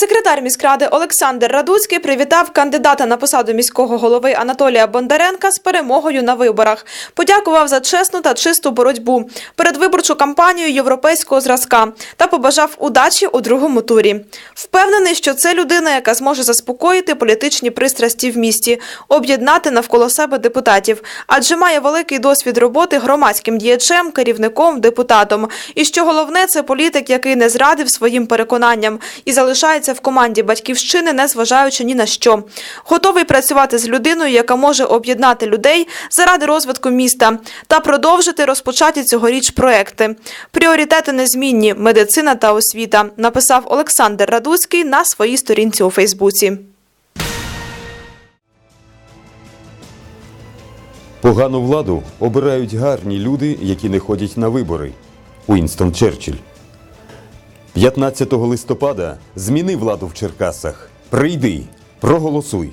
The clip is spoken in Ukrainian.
Секретар міськради Олександр Радуцький привітав кандидата на посаду міського голови Анатолія Бондаренка з перемогою на виборах. Подякував за чесну та чисту боротьбу, передвиборчу кампанію європейського зразка та побажав удачі у другому турі. Впевнений, що це людина, яка зможе заспокоїти політичні пристрасті в місті, об'єднати навколо себе депутатів, адже має великий досвід роботи громадським діячем, керівником, депутатом. І що головне, це політик, який не зрадив своїм переконанням і залишається в команді батьківщини, не зважаючи ні на що. Готовий працювати з людиною, яка може об'єднати людей заради розвитку міста та продовжити розпочаті цьогоріч проекти. Пріоритети незмінні медицина та освіта, написав Олександр Радуцький на своїй сторінці у Фейсбуці. Погану владу обирають гарні люди, які не ходять на вибори. Уінстон Черчилль. 15 листопада зміни владу в Черкасах. Прийди, проголосуй.